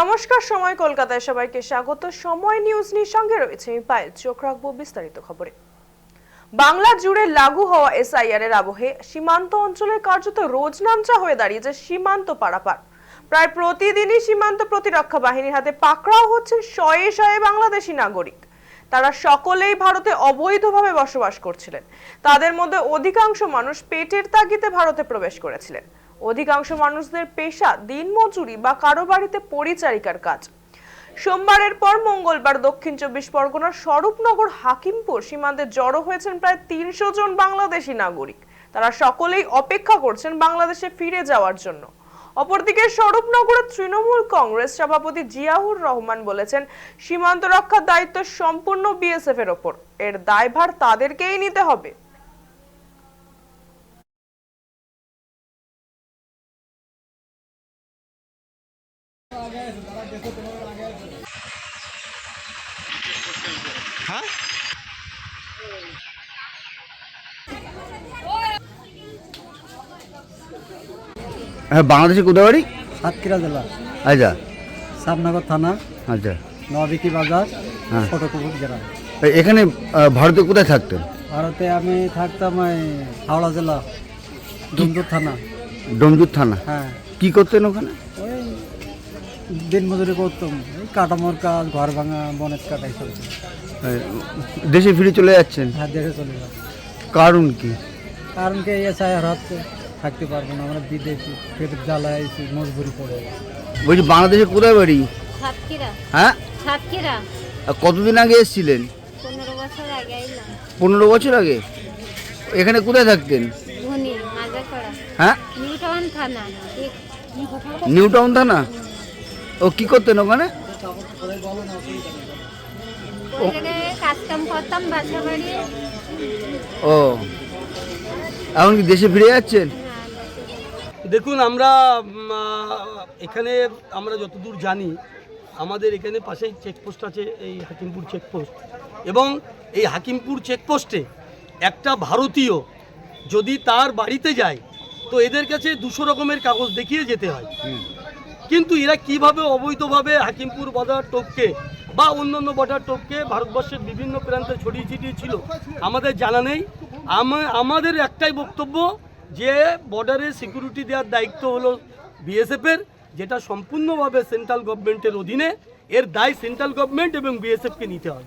নমস্কার, সময় কলকাতায় সবাইকে স্বাগত। সময় নিউজ নিয়ে সঙ্গে রয়েছে, আমি পায়েল। চোখ রাখব বিস্তারিত খবরে। বাংলা জুড়ে লাগু হওয়া এসআইআর এর আবহে সীমান্ত অঞ্চলের কার্যত রোজ নামচা হয়ে দাঁড়িয়েছে সীমান্ত পারাপার। প্রায় প্রতিদিনই সীমান্ত প্রতিরক্ষা বাহিনীর হাতে পাকড়াও হচ্ছেন শয়ে শয়ে বাংলাদেশি নাগরিক। তারা সকলেই ভারতে অবৈধভাবে বসবাস করছিলেন। তাদের মধ্যে অধিকাংশ মানুষ পেটের তাগিদে ভারতে প্রবেশ করেছিলেন। অধিকাংশ মানুষদের পেশা দিনমজুরি বা কারও বাড়িতে পরিচারিকার কাজ। সোমবারের পর মঙ্গলবার দক্ষিণ চব্বিশ পরগনার স্বরূপনগর হাকিমপুর সীমান্তে জড়ো হয়েছেন প্রায় তিনশো জন বাংলাদেশি নাগরিক। তারা সকলেই অপেক্ষা করছেন বাংলাদেশে ফিরে যাওয়ার জন্য। অপরদিকে স্বরূপনগরের তৃণমূল কংগ্রেস সভাপতি জিয়াউর রহমান বলেছেন, সীমান্ত রক্ষার দায়িত্ব সম্পূর্ণ বিএসএফ এর ওপর। এর দায়ভার তাদেরকেই নিতে হবে। হ্যাঁ হ্যাঁ বাংলাদেশে কোথায় বাড়ি? সাতক্ষীরা জেলা। আচ্ছা। সাবনগর থানা আচ্ছা। নবিকি বাজার হ্যাঁ। গ্রাম এখানে ভারতে কোথায় থাকতেন ভারতে আমি থাকতাম হাওড়া জেলা ডুমদুর থানা। ডোমজুর থানা? হ্যাঁ। কি করতেন ওখানে? দিন মজুরি করতাম। এই কাটামোর কাজ ঘর ভাঙা বনের কাটাই চলছে দেশে ফিরে চলে যাচ্ছেন? হ্যাঁ দেখে চলে যাও কারণ কি? কারণ কি এসআই হচ্ছে থাকতে পারব না। আমরা বিদেশি পেটের জ্বালায় আইছি মজবুরি পড়ে বলছি বাংলাদেশে কোথায় বাড়ি? হ্যাঁ? আর কতদিন আগে এসেছিলেন? পনেরো বছর আগে এখানে কোথায় থাকতেন? হ্যাঁ? নিউ টাউন থানা? ও কি করতেন ওখানে? ও এখন কি দেশে ফিরে যাচ্ছেন? দেখুন আমরা এখানে আমরা যতদূর জানি আমাদের এখানে পাশেই চেকপোস্ট আছে এই হাকিমপুর চেকপোস্ট এবং এই হাকিমপুর চেকপোস্টে একটা ভারতীয় যদি তার বাড়িতে যায় তো এদের কাছে দুশো রকমের কাগজ দেখিয়ে যেতে হয়। কিন্তু এরা কীভাবে অবৈধভাবে হাকিমপুর বর্ডার টোপকে বা অন্যান্য বর্ডার টোপকে ভারতবর্ষের বিভিন্ন প্রান্তে ছড়িয়ে ছিটিয়ে ছিল? আমাদের জানা নেই। আমাদের একটাই বক্তব্য যে বর্ডারে সিকিউরিটি দেওয়ার দায়িত্ব হলো বিএসএফের যেটা সম্পূর্ণভাবে সেন্ট্রাল গভর্নমেন্টের অধীনে। এর দায় সেন্ট্রাল গভর্নমেন্ট এবং বিএসএফকে নিতে হয়।